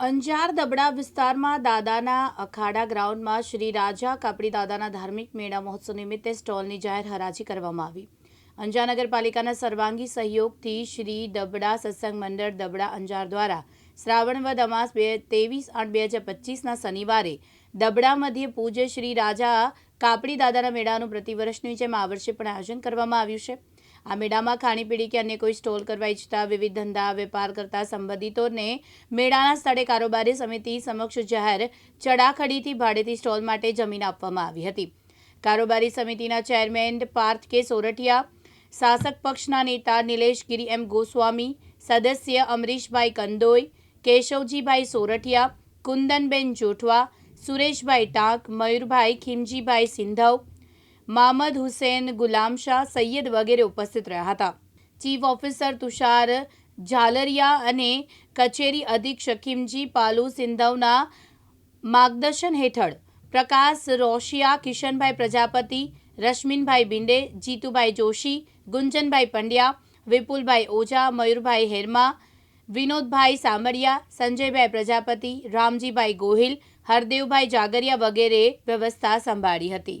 અંજાર દબડા વિસ્તારમાં દાદાના અખાડા ગ્રાઉન્ડમાં શ્રી રાજા કાપડી દાદાના ધાર્મિક મેળા મહોત્સવ નિમિત્તે સ્ટોલની જાહેર હરાજી કરવામાં આવી. અંજાર નગરપાલિકાના સર્વાંગી સહયોગથી શ્રી દબડા સત્સંગ મંડળ દબડા અંજાર દ્વારા શ્રાવણ વદ અમાસ બે ત્રેવીસ આઠ બે હજાર પચીસના શનિવારે દબડા મધ્યે પૂજ્ય શ્રી રાજા કાપડી દાદાના મેળાનું પ્રતિવર્ષની જેમ આ વર્ષે પણ આયોજન કરવામાં આવ્યું છે. આ મેળામાં ખાણીપીણી કે અન્ય કોઈ સ્ટોલ કરવા ઇચ્છતા વિવિધ ધંધા, વેપાર કરતા સંબંધિતોને મેળાના સ્થળે કારોબારી સમિતિ સમક્ષ જાહેર ચડાખડીથી ભાડેથી સ્ટોલ માટે જમીન આપવામાં આવી હતી. કારોબારી સમિતિના ચેરમેન પાર્થ કે સોરઠિયા, શાસક પક્ષના નેતા નિલેશગીરી એમ ગોસ્વામી, સદસ્ય અમરીશભાઈ કંદોઈ, કેશવજીભાઈ સોરઠિયા, કુંદનબેન જોઠવા, સુરેશભાઈ ટાંક, મયુરભાઈ ખીમજીભાઈ સિંધવ મામદ હુસેન ગુલામશાહ સૈયદ વગેરે ઉપસ્થિત રહ્યા હતા. ચીફ ઓફિસર તુષાર ઝાલરિયા અને કચેરી અધિક્ષક કિમજી પાલુ સિંધવના માર્ગદર્શન હેઠળ પ્રકાશ રોશિયા, કિશનભાઈ પ્રજાપતિ, રશ્મિનભાઈ બિંડે, જીતુભાઈ જોશી, ગુંજનભાઈ પંડ્યા, વિપુલભાઈ ઓઝા, મયુરભાઈ હેરમા, વિનોદભાઈ સામરિયા, સંજયભાઈ પ્રજાપતિ, રામજીભાઈ ગોહિલ, હરદેવભાઈ જાગરિયા વગેરે વ્યવસ્થા સંભાળી હતી.